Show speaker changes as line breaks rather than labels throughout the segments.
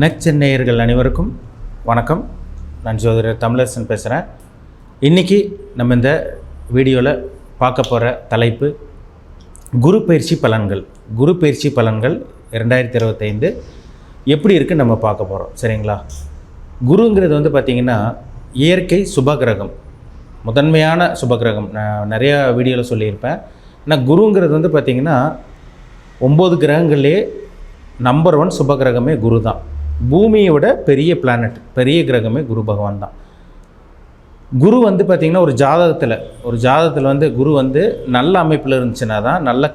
நெச்சென்னையர்கள் அனைவருக்கும் வணக்கம். நான் ஜோதிடர் தமிழரசன் பேசுகிறேன் இன்றைக்கி நம்ம இந்த வீடியோவில் பார்க்க போகிற தலைப்பு குரு பயிற்சி பலன்கள். குரு பயிற்சி பலன்கள் ரெண்டாயிரத்தி இருபத்தைந்து எப்படி இருக்குன்னு நம்ம பார்க்க போகிறோம் சரிங்களா? குருங்கிறது வந்து பார்த்திங்கன்னா இயற்கை சுபகிரகம். முதன்மையான சுபகிரகம். நான் நிறையா வீடியோவில் சொல்லியிருப்பேன். ஆனால் குருங்கிறது வந்து பார்த்திங்கன்னா ஒம்பது கிரகங்கள்லேயே நம்பர் ஒன் சுபகிரகமே குரு தான் பூமியை விட பெரிய பிளானட் பெரிய கிரகமே குரு பகவான் தான். குரு வந்து பார்த்திங்கன்னா ஒரு ஜாதகத்தில் ஒரு ஜாதகத்தில் வந்து குரு வந்து நல்ல அமைப்பில் இருந்துச்சுன்னா தான் நல்ல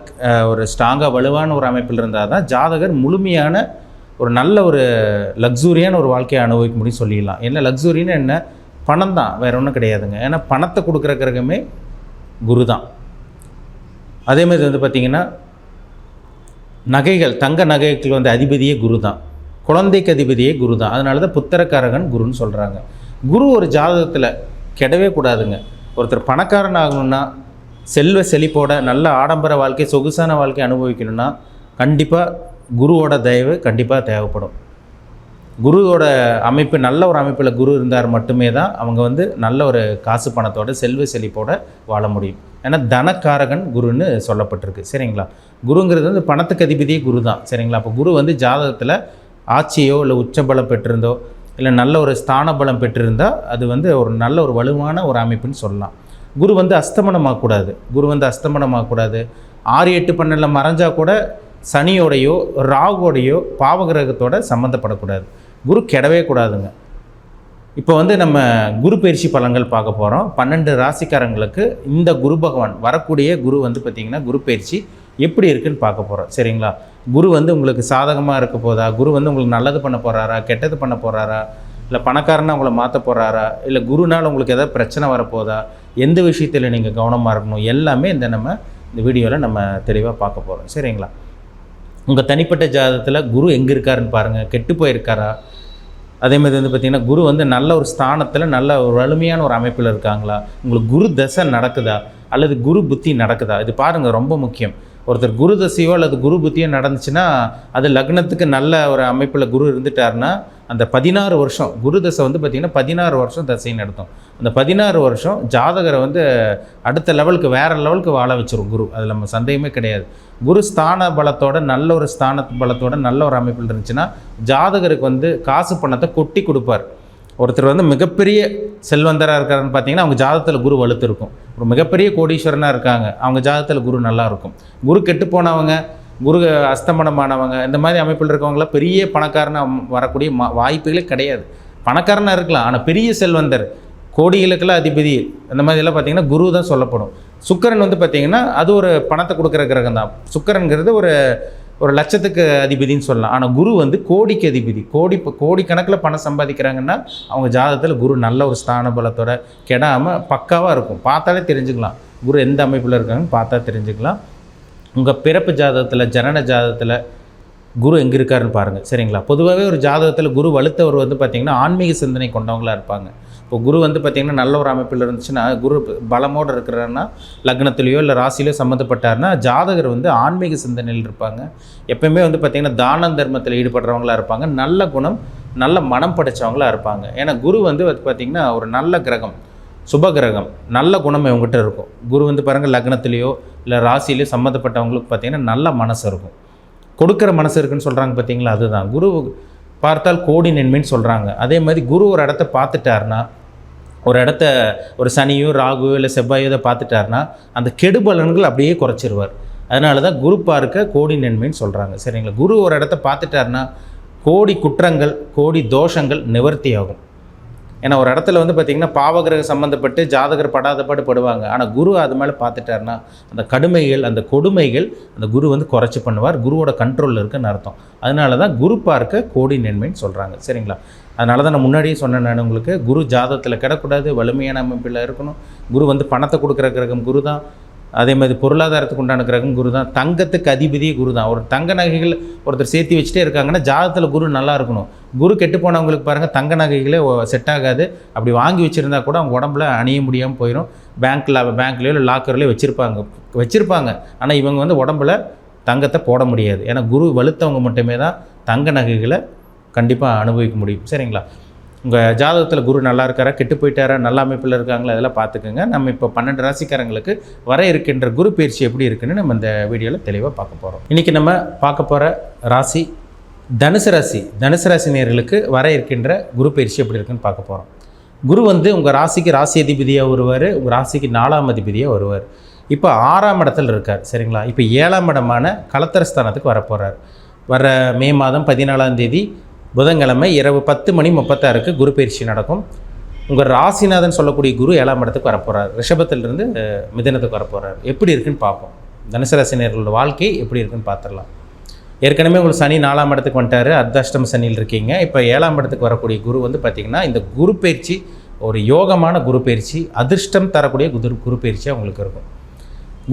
ஒரு ஸ்ட்ராங்காக வலுவான ஒரு அமைப்பில் இருந்தால் தான் ஜாதகர் முழுமையான ஒரு நல்ல ஒரு லக்ஸூரியான ஒரு வாழ்க்கையை அனுபவிக்க முடியும் சொல்லிடலாம். என்ன லக்ஸூரின்னு என்ன? பணம் தான் வேறு ஒன்றும் கிடையாதுங்க. ஏன்னா பணத்தை கொடுக்குற கிரகமே குரு தான். அதே மாதிரி வந்து பார்த்திங்கன்னா நகைகள் தங்க நகைகள் வந்து அதிபதியே குரு தான். குழந்தைக்கு அதிபதியே குரு தான் அதனால தான் புத்திரக்காரகன் குருன்னு சொல்கிறாங்க குரு ஒரு ஜாதகத்தில் கெடவே கூடாதுங்க. ஒருத்தர் பணக்காரன் ஆகணும்னா செல்வ செழிப்போட நல்ல ஆடம்பர வாழ்க்கை சொகுசான வாழ்க்கை அனுபவிக்கணும்னா கண்டிப்பாக குருவோட தயவு கண்டிப்பாக தேவைப்படும். குருவோட அமைப்பு நல்ல ஒரு அமைப்பில் குரு இருந்தார் மட்டுமே தான் அவங்க வந்து நல்ல ஒரு காசு பணத்தோட செல்வ செழிப்போட வாழ முடியும். ஏன்னா தனக்காரகன் குருன்னு சொல்லப்பட்டிருக்கு. சரிங்களா? குருங்கிறது வந்து பணத்துக்கு அதிபதியே குரு தான் சரிங்களா? அப்போ குரு வந்து ஜாதகத்தில் ஆட்சியோ இல்லை உச்சபலம் பெற்றிருந்தோ இல்லை நல்ல ஒரு ஸ்தான பலம் பெற்றிருந்தால் அது வந்து ஒரு நல்ல ஒரு வலுவான ஒரு அமைப்புன்னு சொல்லலாம். குரு வந்து அஸ்தமனமாகக்கூடாது குரு வந்து அஸ்தமனமாகக்கூடாது ஆறு எட்டு பன்னெண்டில் மறைஞ்சால் கூட சனியோடையோ ராகுவோடையோ பாவகிரகத்தோட சம்மந்தப்படக்கூடாது குரு கெடவே கூடாதுங்க. இப்போ வந்து நம்ம குரு பயிற்சி பலன்கள் பார்க்க போகிறோம் பன்னெண்டு ராசிக்காரங்களுக்கு இந்த குரு பகவான் வரக்கூடிய குரு வந்து பார்த்திங்கன்னா குரு பயிற்சி எப்படி இருக்குன்னு பார்க்க போகிறோம் சரிங்களா? குரு வந்து உங்களுக்கு சாதகமாக இருக்க போதா? குரு வந்து உங்களுக்கு நல்லது பண்ண போகிறாரா கெட்டது பண்ண போகிறாரா இல்லை பணக்காரனா உங்களை மாற்ற போகிறாரா இல்லை குருனால் உங்களுக்கு எதாவது பிரச்சனை வரப்போதா எந்த விஷயத்தில் நீங்கள் கவனமாக இருக்கணும்? எல்லாமே இந்த நம்ம இந்த வீடியோவில் நம்ம தெளிவாக பார்க்க போகிறோம் சரிங்களா? உங்கள் தனிப்பட்ட ஜாதகத்தில் குரு எங்கே இருக்காருன்னு பாருங்கள் கெட்டு போயிருக்காரா? அதே மாதிரி வந்து பார்த்திங்கன்னா குரு வந்து நல்ல ஒரு ஸ்தானத்தில் நல்ல ஒரு வலிமையான ஒரு அமைப்பில் இருக்காங்களா? உங்களுக்கு குரு தசை நடக்குதா? அல்லது குரு புத்தி நடக்குதா? இது பாருங்கள் ரொம்ப முக்கியம். ஒருத்தர் குரு தசையோ அல்லது குரு புத்தியோ நடந்துச்சுன்னா அது லக்னத்துக்கு நல்ல ஒரு அமைப்பில் குரு இருந்துட்டாருன்னா அந்த பதினாறு வருஷம் குரு தசை வந்து பார்த்திங்கன்னா பதினாறு வருஷம் தசை நடத்தும் அந்த பதினாறு வருஷம் ஜாதகரை வந்து அடுத்த லெவலுக்கு வேறு லெவலுக்கு வாழ வச்சிரும் குரு. அதில் நம்ம சந்தேகமே கிடையாது. குரு ஸ்தான பலத்தோட நல்ல ஒரு ஸ்தான பலத்தோட நல்ல ஒரு அமைப்பில் இருந்துச்சுன்னா ஜாதகருக்கு வந்து காசு பணத்தை கொட்டி கொடுப்பார். ஒருத்தர் வந்து மிகப்பெரிய செல்வந்தராக இருக்காருன்னு பார்த்தீங்கன்னா அவங்க ஜாதகத்தில் குரு வலுத்து இருக்கும். ஒரு மிகப்பெரிய கோடீஸ்வரனாக இருக்காங்க. அவங்க ஜாதகத்தில் குரு நல்லா இருக்கும் குரு கெட்டு போனவங்க குரு அஸ்தமனமானவங்க இந்த மாதிரி அமைப்பில் இருக்கவங்களாம் பெரிய பணக்காரனாக வரக்கூடிய மா வாய்ப்புகளே கிடையாது. பணக்காரனாக இருக்கலாம். ஆனால் பெரிய செல்வந்தர் கோடிகளுக்கெல்லாம் அதிபதி அந்த மாதிரிலாம் பார்த்தீங்கன்னா குரு தான் சொல்லப்படும். சுக்கரன் வந்து பார்த்தீங்கன்னா அது ஒரு பணத்தை கொடுக்குற கிரகம் தான் சுக்கரன்கிறது ஒரு ஒரு லட்சத்துக்கு அதிபதின்னு சொல்லலாம். ஆனால் குரு வந்து கோடிக்கு அதிபதி. கோடி கோடிக்கணக்கில் பணம் சம்பாதிக்கிறாங்கன்னா அவங்க ஜாதகத்தில் குரு நல்ல ஒரு ஸ்தான பலத்தோட கெடாமல் பக்காவாக இருக்கும். பார்த்தாலே தெரிஞ்சுக்கலாம். குரு எந்த அமைப்பில் இருக்காங்கன்னு பார்த்தா தெரிஞ்சுக்கலாம். உங்கள் பிறப்பு ஜாதகத்தில் ஜனன ஜாதகத்தில் குரு எங்கே இருக்காருன்னு பாருங்கள் சரிங்களா? பொதுவாகவே ஒரு ஜாதகத்தில் குரு வலுத்தவர் வந்து பார்த்திங்கன்னா ஆன்மீக சிந்தனை கொண்டவங்களா இருப்பாங்க. இப்போ குரு வந்து பார்த்திங்கன்னா நல்ல ஒரு அமைப்பில் இருந்துச்சுன்னா குரு பலமோடு இருக்கிறாருன்னா லக்னத்துலேயோ இல்லை ராசிலையோ சம்மந்தப்பட்டாருன்னா ஜாதகர் வந்து ஆன்மீக சிந்தனையில் இருப்பாங்க. எப்பயுமே வந்து பார்த்திங்கன்னா தான தர்மத்தில் ஈடுபடுறவங்களா இருப்பாங்க. நல்ல குணம் நல்ல மனம் படைச்சவங்களா இருப்பாங்க. ஏன்னா குரு வந்து பார்த்திங்கன்னா ஒரு நல்ல கிரகம் சுப கிரகம் நல்ல குணம் இவங்ககிட்ட இருக்கும். குரு வந்து பாருங்கள் லக்னத்துலேயோ இல்லை ராசிலேயோ சம்மந்தப்பட்டவங்களுக்கு பார்த்திங்கன்னா நல்ல மனசு இருக்கும். கொடுக்குற மனசு இருக்குன்னு சொல்கிறாங்க பார்த்தீங்களா அதுதான். குரு பார்த்தால் கோடி நன்மைன்னு சொல்கிறாங்க அதே மாதிரி குரு ஒரு இடத்த பார்த்துட்டாருன்னா ஒரு இடத்த ஒரு சனியோ ராகுவோ இல்லை செவ்வாயோ இதை பார்த்துட்டாருன்னா அந்த கெடுபலன்கள் அப்படியே குறைச்சிருவார். அதனால தான் குரு பார்க்க கோடி நன்மைன்னு சொல்கிறாங்க சரிங்களா? குரு ஒரு இடத்த பார்த்துட்டாருன்னா கோடி குற்றங்கள் கோடி தோஷங்கள் நிவர்த்தி ஆகும் ஏன்னா ஒரு இடத்துல வந்து பார்த்திங்கன்னா பாவகிரக சம்மந்தப்பட்டு ஜாதகர் படாத பாடு படுவாங்க. ஆனால் குரு அது மேலே பார்த்துட்டாருன்னா அந்த கடுமைகள் அந்த கொடுமைகள் அந்த குரு வந்து குறைச்சி பண்ணுவார். குருவோட கண்ட்ரோலில் இருக்குன்னு அர்த்தம். அதனால தான் குரு பார்க்க கோடி நன்மைன்னு சொல்கிறாங்க சரிங்களா? அதனால தான் நான் முன்னாடியே சொன்னேன் நான் உங்களுக்கு. குரு ஜாதகத்தில் கிடக்கூடாது வலிமையான அமைப்பில் இருக்கணும். குரு வந்து பணத்தை கொடுக்குற கிரகம் குரு தான் அதே மாதிரி பொருளாதாரத்துக்கு உண்டான கிரகம் குரு தான் தங்கத்துக்கு அதிபதியே குரு தான் ஒரு தங்க நகைகள் ஒருத்தர் சேர்த்து வச்சுட்டே இருக்காங்கன்னா ஜாதத்தில் குரு நல்லா இருக்கணும். குரு கெட்டு போனவங்களுக்கு பாருங்கள் தங்க நகைகளே செட் ஆகாது. அப்படி வாங்கி வச்சுருந்தா கூட அவங்க உடம்புல அணிய முடியாமல் போயிடும் பேங்க்கில் பேங்க்லேயோ இல்லை லாக்கர்லேயோ வச்சுருப்பாங்க. வச்சுருப்பாங்க. ஆனால் இவங்க வந்து உடம்புல தங்கத்தை போட முடியாது. ஏன்னா குரு வலுத்தவங்க மட்டுமே தான் தங்க நகைகளை கண்டிப்பாக அனுபவிக்க முடியும். சரிங்களா? உங்கள் ஜாதகத்தில் குரு நல்லா இருக்காரா? கெட்டு போயிட்டாரா? நல்ல அமைப்பில் இருக்காங்களா? அதெல்லாம் பார்த்துக்கோங்க. நம்ம இப்போ பன்னெண்டு ராசிக்காரங்களுக்கு வர இருக்கின்ற குரு பயிற்சி எப்படி இருக்குன்னு நம்ம இந்த வீடியோவில் தெளிவாக பார்க்க போகிறோம் இன்றைக்கி நம்ம பார்க்க போகிற ராசி தனுசு ராசி. தனுசு ராசி நேர்களுக்கு வர இருக்கின்ற குரு பயிற்சி எப்படி இருக்குன்னு பார்க்க போகிறோம் குரு வந்து உங்கள் ராசிக்கு ராசி அதிபதியாக வருவார். உங்கள் ராசிக்கு நாலாம் அதிபதியாக வருவார். இப்போ ஆறாம் இடத்துல இருக்கார். சரிங்களா? இப்போ ஏழாம் இடமான கலத்தரஸ்தானத்துக்கு வரப்போகிறார் வர மே மாதம் பதினாலாம் தேதி புதன்கிழமை இரவு பத்து மணி முப்பத்தாறுக்கு குரு பயிற்சி நடக்கும். உங்கள் ராசிநாதன் சொல்லக்கூடிய குரு ஏழாம் இடத்துக்கு வரப்போகிறார் ரிஷபத்திலிருந்து மிதனத்துக்கு வரப்போகிறார் எப்படி இருக்குன்னு பார்ப்போம். தனுசு ராசினியர்களோட வாழ்க்கை எப்படி இருக்குன்னு பார்த்துடலாம். ஏற்கனவே உங்களுக்கு சனி நாலாம் இடத்துக்கு வந்துட்டார். அர்த்தாஷ்டம சனியில் இருக்கீங்க. இப்போ ஏழாம் இடத்துக்கு வரக்கூடிய குரு வந்து பார்த்திங்கன்னா இந்த குரு பயிற்சி ஒரு யோகமான குரு பயிற்சி அதிர்ஷ்டம் தரக்கூடிய குரு குரு பயிற்சியாக உங்களுக்கு இருக்கும்.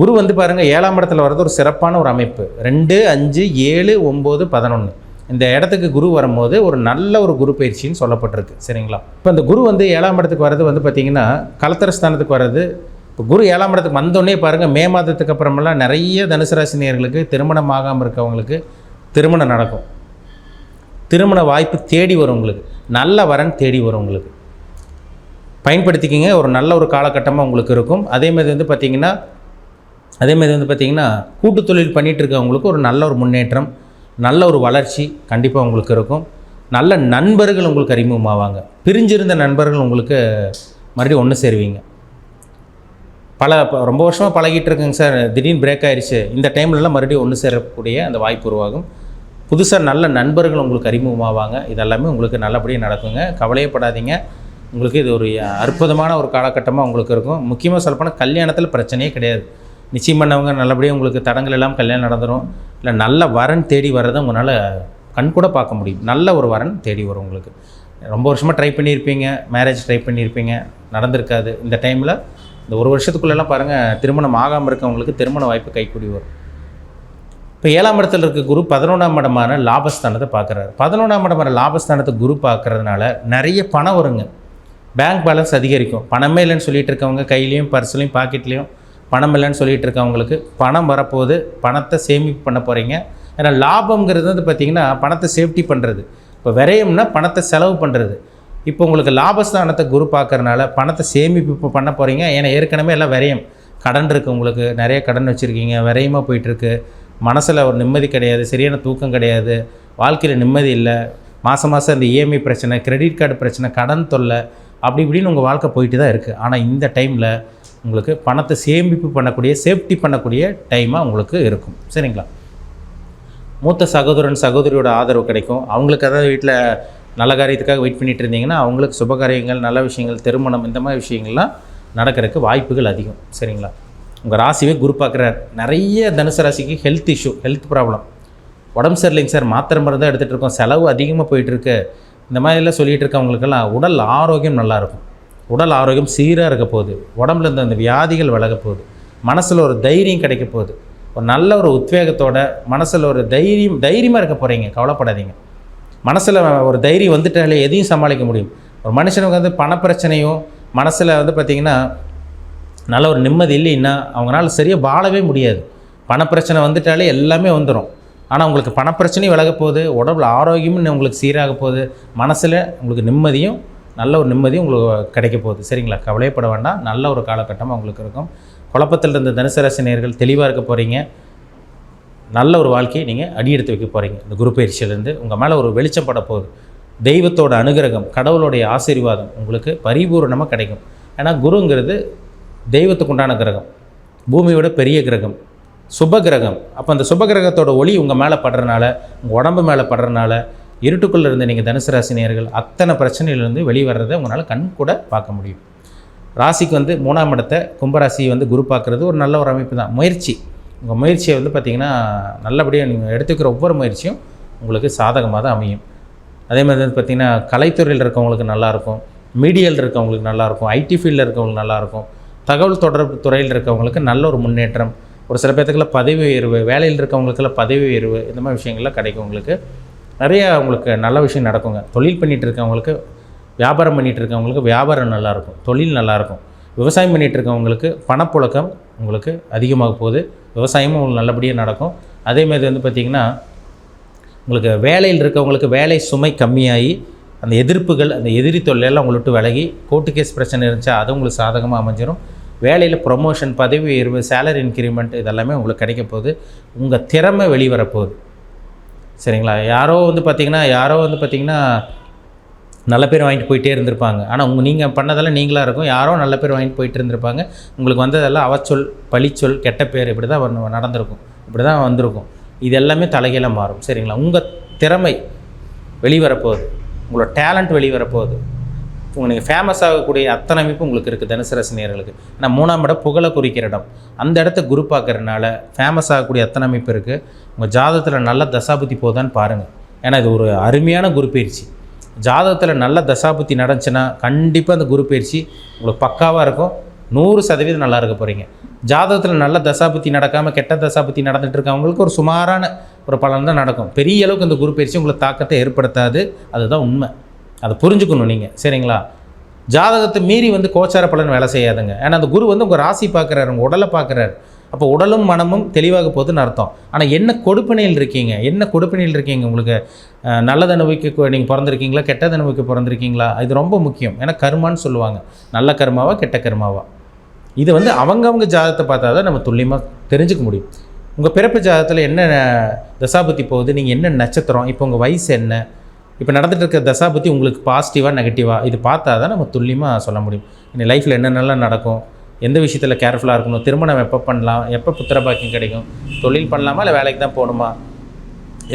குரு வந்து பாருங்கள் ஏழாம் இடத்துல வர்றது ஒரு சிறப்பான ஒரு அமைப்பு. ரெண்டு அஞ்சு ஏழு ஒம்பது பதினொன்று இந்த இடத்துக்கு குரு வரும்போது ஒரு நல்ல ஒரு குரு பயிற்சின்னு சொல்லப்பட்டிருக்கு. சரிங்களா? இப்போ இந்த குரு வந்து ஏழாம் இடத்துக்கு வர்றது வந்து பார்த்திங்கன்னா கலத்தரஸ்தானத்துக்கு வர்றது. இப்போ குரு ஏழாம் இடத்துக்கு வந்தோடனே பாருங்கள் மே மாதத்துக்கு அப்புறமெல்லாம் நிறைய தனுசு ராசி திருமணம் ஆகாமல் இருக்கவங்களுக்கு திருமணம் நடக்கும். திருமண வாய்ப்பு தேடி வரும் உங்களுக்கு. நல்ல வரன் தேடி வரும் உங்களுக்கு. பயன்படுத்திக்கிங்க ஒரு நல்ல ஒரு காலகட்டமாக உங்களுக்கு இருக்கும். அதேமாதிரி வந்து பார்த்திங்கன்னா அதேமாதிரி வந்து பார்த்திங்கன்னா கூட்டு தொழில் பண்ணிகிட்டு இருக்கவங்களுக்கு ஒரு நல்ல ஒரு முன்னேற்றம் நல்ல ஒரு வளர்ச்சி கண்டிப்பாக உங்களுக்கு இருக்கும். நல்ல நண்பர்கள் உங்களுக்கு அறிமுகமாவாங்க. பிரிஞ்சிருந்த நண்பர்கள் உங்களுக்கு மறுபடியும் ஒன்று சேருவீங்க. பல ப- ரொம்ப வருஷமாக பழகிட்டு இருக்குங்க சார். திடீர்னு பிரேக் ஆயிடுச்சு இந்த டைம்லலாம் மறுபடியும் ஒன்று சேரக்கூடிய அந்த வாய்ப்பு உருவாகும். புதுசாக நல்ல நண்பர்கள் உங்களுக்கு அறிமுகமாவாங்க. இதெல்லாமே உங்களுக்கு நல்லபடியாக நடக்குங்க. கவலையப்படாதீங்க உங்களுக்கு இது ஒரு அற்புதமான ஒரு காலகட்டமாக உங்களுக்கு இருக்கும். முக்கியமாக சொல்லப்போனால் கல்யாணத்தில் பிரச்சனையே கிடையாது. நிச்சயம் பண்ணவங்க நல்லபடியாக உங்களுக்கு தடங்கள் எல்லாம் கல்யாணம் நடந்துடும் இல்லை நல்ல வரன் தேடி வர்றதை உங்களால் கண் கூட பார்க்க முடியும். நல்ல ஒரு வரன் தேடி வரும் உங்களுக்கு. ரொம்ப வருஷமாக ட்ரை பண்ணியிருப்பீங்க மேரேஜ் ட்ரை பண்ணியிருப்பீங்க நடந்திருக்காது. இந்த டைமில் இந்த ஒரு வருஷத்துக்குள்ளெல்லாம் பாருங்கள் திருமணம் ஆகாமல் இருக்கவங்களுக்கு திருமண வாய்ப்பு கைக்கூடி வரும். இப்போ ஏழாம் இடத்துல இருக்க குரு பதினொன்றாம் இடமான லாபஸ்தானத்தை பார்க்குறாரு. பதினொன்றாம் இடமான லாபஸ்தானத்தை குரு பார்க்கறதுனால நிறைய பணம் வருங்க. பேங்க் பேலன்ஸ் அதிகரிக்கும். பணமே இல்லைன்னு சொல்லிட்டு இருக்கவங்க கையிலையும் பர்ஸ்லையும் பாக்கெட்லேயும் பணம் இல்லைன்னு சொல்லிட்டு இருக்கவங்களுக்கு பணம் வரப்போகுது பணத்தை சேமிப்பு பண்ண போகிறீங்க ஏன்னா லாபம்ங்கிறது வந்து பார்த்திங்கன்னா பணத்தை சேஃப்டி பண்ணுறது இப்போ விரயம்னா பணத்தை செலவு பண்ணுறது இப்போ உங்களுக்கு லாபஸ்தானத்தை குரு பார்க்குறனால பணத்தை சேமிப்பு இப்போ பண்ண போகிறீங்க ஏன்னா ஏற்கனவே எல்லாம் விரயம். கடன் இருக்குது உங்களுக்கு. நிறைய கடன் வச்சுருக்கீங்க. விரயமாக போயிட்டுருக்கு. மனசில் ஒரு நிம்மதி கிடையாது. சரியான தூக்கம் கிடையாது. வாழ்க்கையில் நிம்மதி இல்லை. மாதம் மாதம் இந்த இஎம்ஐ பிரச்சனை கிரெடிட் கார்டு பிரச்சனை கடன் தொல்லை அப்படி இப்படின்னு உங்கள் வாழ்க்கை போயிட்டு தான் இருக்குது ஆனால் இந்த டைமில் உங்களுக்கு பணத்தை சேமிப்பு பண்ணக்கூடிய சேஃப்டி பண்ணக்கூடிய டைமாக உங்களுக்கு இருக்கும். சரிங்களா? மூத்த சகோதரன் சகோதரியோட ஆதரவு கிடைக்கும். அவங்களுக்கு அதாவது வீட்டில் நல்ல காரியத்துக்காக வெயிட் பண்ணிட்டு இருந்தீங்கன்னா அவங்களுக்கு சுபகாரியங்கள் நல்ல விஷயங்கள் திருமணம் இந்த மாதிரி விஷயங்கள்லாம் நடக்கிறதுக்கு வாய்ப்புகள் அதிகம். சரிங்களா? உங்கள் ராசிவே குரு பார்க்குறார். நிறைய தனுசு ராசிக்கு ஹெல்த் இஷ்யூ ஹெல்த் ப்ராப்ளம் உடம்பு சரியில்லைங்க சார். மாத்திரை மருந்து எடுத்துகிட்டு இருக்கோம். செலவு அதிகமாக போயிட்டுருக்கு இந்த மாதிரிலாம் சொல்லிகிட்டு இருக்கவங்களுக்கெல்லாம் உடல் ஆரோக்கியம் நல்லாயிருக்கும் உடல் ஆரோக்கியம் சீராக இருக்க போகுது. உடம்புல இருந்த அந்த வியாதிகள் விலக போகுது. மனசில் ஒரு தைரியம் கிடைக்க போகுது. ஒரு நல்ல ஒரு உத்வேகத்தோட மனசில் ஒரு தைரியம் தைரியமாக இருக்க போகிறீங்க கவலைப்படாதீங்க. மனசில் ஒரு தைரியம் வந்துட்டாலே எதையும் சமாளிக்க முடியும். ஒரு மனுஷனுக்கு வந்து பணப்பிரச்சனையும் மனசில் வந்து பார்த்திங்கன்னா நல்ல ஒரு நிம்மதி இல்லைன்னா அவங்களால சரியாக வாழவே முடியாது. பணப்பிரச்சனை வந்துட்டாலே எல்லாமே வந்துடும் ஆனால் உங்களுக்கு பணப்பிரச்சனையும் விலக போகுது. உடம்புல ஆரோக்கியமும் உங்களுக்கு சீராக போகுது. மனசில் உங்களுக்கு நிம்மதியும் நல்ல ஒரு நிம்மதி உங்களுக்கு கிடைக்க போகுது. சரிங்களா? கவலைப்பட வேண்டாம். நல்ல ஒரு காலகட்டமாக உங்களுக்கு இருக்கும். குழப்பத்தில் இருந்த தனுசு ராசி தெளிவாக இருக்க போகிறீங்க நல்ல ஒரு வாழ்க்கையை நீங்கள் அடியெடுத்து வைக்க போகிறீங்க இந்த குரு பயிற்சியிலேருந்து உங்கள் மேலே ஒரு வெளிச்சம் பட போகுது. தெய்வத்தோட அனுகிரகம் கடவுளுடைய ஆசீர்வாதம் உங்களுக்கு பரிபூர்ணமாக கிடைக்கும். ஏன்னா குருங்கிறது தெய்வத்துக்கு உண்டான கிரகம். பூமியோட பெரிய கிரகம். சுப கிரகம். அப்போ அந்த சுப கிரகத்தோட ஒளி உங்கள் மேலே படுறனால உங்கள் உடம்பு மேலே படுறனால இருட்டுக்குள்ளே இருந்த நீங்கள் தனுசு ராசி நேர்கள் அத்தனை பிரச்சனையிலேருந்து வெளியே வர்றதை உங்களால் கண் கூட பார்க்க முடியும். ராசிக்கு வந்து மூணாம் இடத்தை கும்பராசியை வந்து குரு பார்க்குறது ஒரு நல்ல ஒரு அமைப்பு தான். முயற்சி. உங்கள் முயற்சியை வந்து பார்த்திங்கன்னா நல்லபடியாக நீங்கள் எடுத்துக்கிற ஒவ்வொரு முயற்சியும் உங்களுக்கு சாதகமாக தான் அமையும். அதே மாதிரி வந்து பார்த்திங்கன்னா கலைத்துறையில் இருக்கவங்களுக்கு நல்லாயிருக்கும் மீடியாவில் இருக்கவங்களுக்கு நல்லாயிருக்கும் ஐடி ஃபீல்டில் இருக்கவங்களுக்கு நல்லாயிருக்கும் தகவல் தொடர்பு துறையில் இருக்கவங்களுக்கு நல்ல ஒரு முன்னேற்றம். ஒரு சில பேர்த்துக்குள்ள பதவி உயர்வு வேலையில் இருக்கவங்களுக்கெல்லாம் பதவி உயர்வு இந்த மாதிரி விஷயங்கள்லாம் கிடைக்கும் உங்களுக்கு. நிறைய உங்களுக்கு நல்ல விஷயம் நடக்குங்க. தொழில் பண்ணிகிட்டு இருக்கவங்களுக்கு வியாபாரம் பண்ணிகிட்டு இருக்கவங்களுக்கு வியாபாரம் நல்லாயிருக்கும். தொழில் நல்லாயிருக்கும். விவசாயம் பண்ணிகிட்டு இருக்கவங்களுக்கு பணப்புழக்கம் உங்களுக்கு அதிகமாக போகுது. விவசாயமும் உங்களுக்கு நல்லபடியாக நடக்கும். அதேமாதிரி வந்து பார்த்திங்கன்னா உங்களுக்கு வேலையில் இருக்கவங்களுக்கு வேலை சுமை கம்மியாகி அந்த எதிர்ப்புகள் அந்த எதிரி தொல்லையெல்லாம் உங்களை விட்டு விலகி கோர்ட்டு கேஸ் பிரச்சனை இருந்துச்சா அது உங்களுக்கு சாதகமாக அமைஞ்சிடும் வேலையில் ப்ரொமோஷன் பதவி உயர்வு சேலரி இன்க்ரிமெண்ட் இதெல்லாமே உங்களுக்கு கிடைக்க போகுது. உங்கள் திறமை வெளிவரப்போகுது சரிங்களா? யாரோ வந்து பார்த்திங்கன்னா யாரோ வந்து பார்த்திங்கன்னா நல்ல பேர் வாங்கிட்டு போயிட்டே இருந்திருப்பாங்க. ஆனால் உங்கள் நீங்கள் பண்ணதெல்லாம் நீங்களாக இருக்கும். யாரோ நல்ல பேர் வாங்கிட்டு போயிட்டு இருந்திருப்பாங்க. உங்களுக்கு வந்ததெல்லாம் அவச்சொல் பழிச்சொல் கெட்ட பேர் இப்படி தான் நடந்திருக்கும். இப்படி தான் வந்திருக்கும். இது எல்லாமே தலைகீழ மாறும். சரிங்களா? உங்கள் திறமை வெளிவரப்போகுது. உங்களோட டேலண்ட் வெளிவரப்போகுது. உங்கள் நீங்கள் ஃபேமஸ் ஆகக்கூடிய அத்தனை அமைப்பு உங்களுக்கு இருக்குது தனுசு ரசினியர்களுக்கு ஆனால் மூணாம் இடம் புகழை குறிக்கிற இடம். அந்த இடத்த குரு பார்க்கறதுனால ஃபேமஸ் ஆகக்கூடிய அத்தனை அமைப்பு இருக்குது உங்கள் ஜாதகத்தில் நல்ல தசாபுத்தி போதான்னு பாருங்கள் ஏன்னா இது ஒரு அருமையான குரு பயிற்சி. ஜாதகத்தில் நல்ல தசாபுத்தி நடந்துச்சுன்னா கண்டிப்பாக அந்த குரு பயிற்சி உங்களுக்கு பக்காவாக இருக்கும். நூறு சதவீதம் நல்லா இருக்க போகிறீங்க ஜாதகத்தில் நல்ல தசாபுத்தி நடக்காமல் கெட்ட தசாபுத்தி நடந்துட்டு இருக்கவங்களுக்கு ஒரு சுமாரான ஒரு பலன் தான் நடக்கும். பெரிய அளவுக்கு இந்த குரு பயிற்சி உங்களுக்கு தாக்கத்தை ஏற்படுத்தாது. அதுதான் உண்மை. அதை புரிஞ்சுக்கணும் நீங்கள் சரிங்களா? ஜாதகத்தை மீறி வந்து கோச்சார பலன் வேலை செய்யாதுங்க. ஏன்னா அந்த குரு வந்து உங்கள் ராசி பார்க்குறாரு உங்கள் உடலை பார்க்குறாரு. அப்போ உடலும் மனமும் தெளிவாக போகுதுன்னு அர்த்தம். ஆனால் என்ன கொடுப்பினையில் இருக்கீங்க? என்ன கொடுப்பினையில் இருக்கீங்க உங்களுக்கு? அஹ், நல்லது அனுபவிக்க நீங்கள் பிறந்திருக்கீங்களா? கெட்டது அனுபவிக்க பிறந்திருக்கீங்களா? இது ரொம்ப முக்கியம். ஏன்னா கர்மான்னு சொல்லுவாங்க. நல்ல கர்மாவா கெட்ட கர்மாவா? இது வந்து அவங்கவங்க ஜாதகத்தை பார்த்தா தான் நம்ம துல்லியமாக தெரிஞ்சுக்க முடியும். உங்கள் பிறப்பு ஜாதகத்தில் என்ன தசாபதி போகுது நீங்கள் என்ன நட்சத்திரம் இப்போ உங்கள் வயசு என்ன? இப்போ நடந்துட்டு இருக்க தசாபுத்தி உங்களுக்கு பாசிட்டிவாக நெகட்டிவாக இது பார்த்தா தான் நம்ம துல்லியமாக சொல்ல முடியும். இன்னும் லைஃப்பில் என்னென்னலாம் நடக்கும் எந்த விஷயத்தில் கேர்ஃபுல்லாக இருக்கணும் திருமணம் எப்போ பண்ணலாம் எப்போ புத்திர பாக்கியம் கிடைக்கும் தொழில் பண்ணலாமா இல்லை வேலைக்கு தான் போகணுமா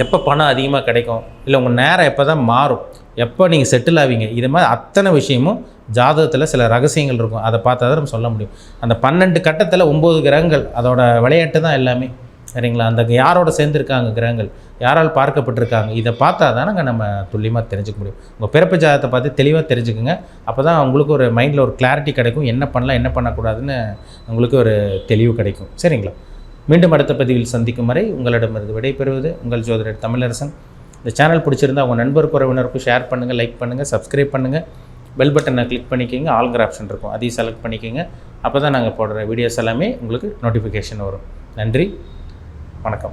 எப்போ பணம் அதிகமாக கிடைக்கும் இல்லை உங்கள் நேரம் எப்போ தான் மாறும் எப்போ நீங்கள் செட்டில் ஆவீங்க இது மாதிரி அத்தனை விஷயமும் ஜாதகத்தில் சில ரகசியங்கள் இருக்கும். அதை பார்த்தா தான் நம்ம சொல்ல முடியும். அந்த பன்னெண்டு கட்டத்தில் ஒம்பது கிரகங்கள் அதோட விளையாட்டு தான் எல்லாமே. சரிங்களா? அந்த யாரோட சேர்ந்துருக்காங்க கிரகங்கள்? யாரால் பார்க்கப்பட்டிருக்காங்க? இதை பார்த்தா தானங்க நம்ம துல்லியமாக தெரிஞ்சுக்க முடியும். உங்கள் பிறப்பு ஜாதகத்தை பார்த்து தெளிவாக தெரிஞ்சுக்குங்க. அப்போ தான் உங்களுக்கு ஒரு மைண்டில் ஒரு கிளாரிட்டி கிடைக்கும். என்ன பண்ணலாம் என்ன பண்ணக்கூடாதுன்னு உங்களுக்கு ஒரு தெளிவு கிடைக்கும். சரிங்களா? மீண்டும் அடுத்த பதிவில் சந்திக்கும் வரை உங்களிடமிருந்து விடைபெறுவது உங்கள் ஜோதிடர் தமிழரசன். இந்த சேனல் பிடிச்சிருந்தா உங்கள் நண்பர் உறவினருக்கும் ஷேர் பண்ணுங்கள் லைக் பண்ணுங்கள் சப்ஸ்கிரைப் பண்ணுங்கள் பெல் பட்டனை கிளிக் பண்ணிக்கோங்க. ஆல்கர் ஆப்ஷன் இருக்கும். அதையும் செலக்ட் பண்ணிக்கோங்க. அப்போ தான் நாங்கள் போடுற வீடியோஸ் எல்லாமே உங்களுக்கு நோட்டிஃபிகேஷன் வரும். நன்றி. வணக்கம்.